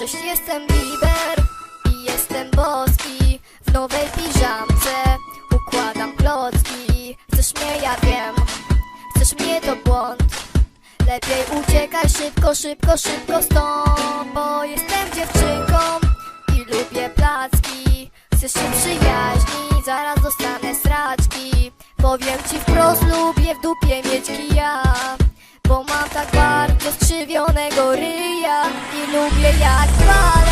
Cześć, jestem Bieber i jestem boski. W nowej piżamce układam klocki. Chcesz mnie, ja wiem, chcesz mnie to błąd. Lepiej uciekaj szybko, szybko, szybko stąd Bo jestem dziewczynką i lubię placki. Chcesz się przyjaźnić, zaraz dostanę sraczki Powiem ci wprost, lubię w dupie mieć kija Bo mam tak bardzo skrzywionego ryja I lubię jak palec,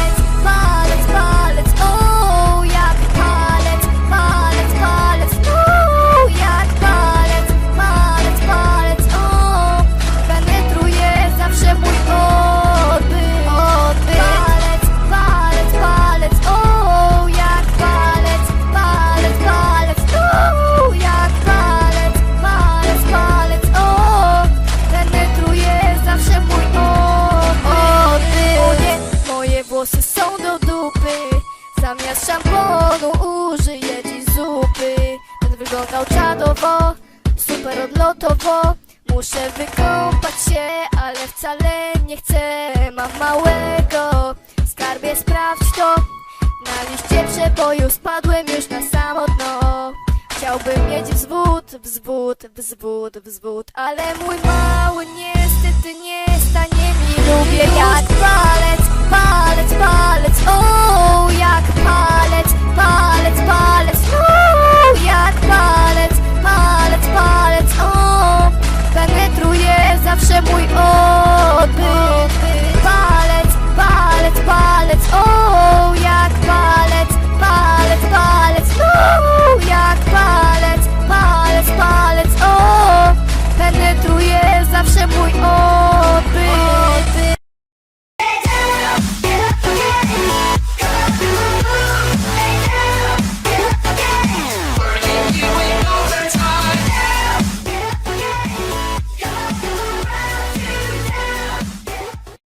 włosy są do dupy. Zamiast szamponu użyję dziś zupy. Ten wyglądał czadowo, super odlotowo. Muszę wykąpać się, ale wcale nie chcę. Mam małego, skarbie sprawdź to. Na liście przeboju spadłem już na samo dno. Chciałbym mieć wzwód, wzwód, wzwód, wzwód Ale mój mały niestety nie stać mój o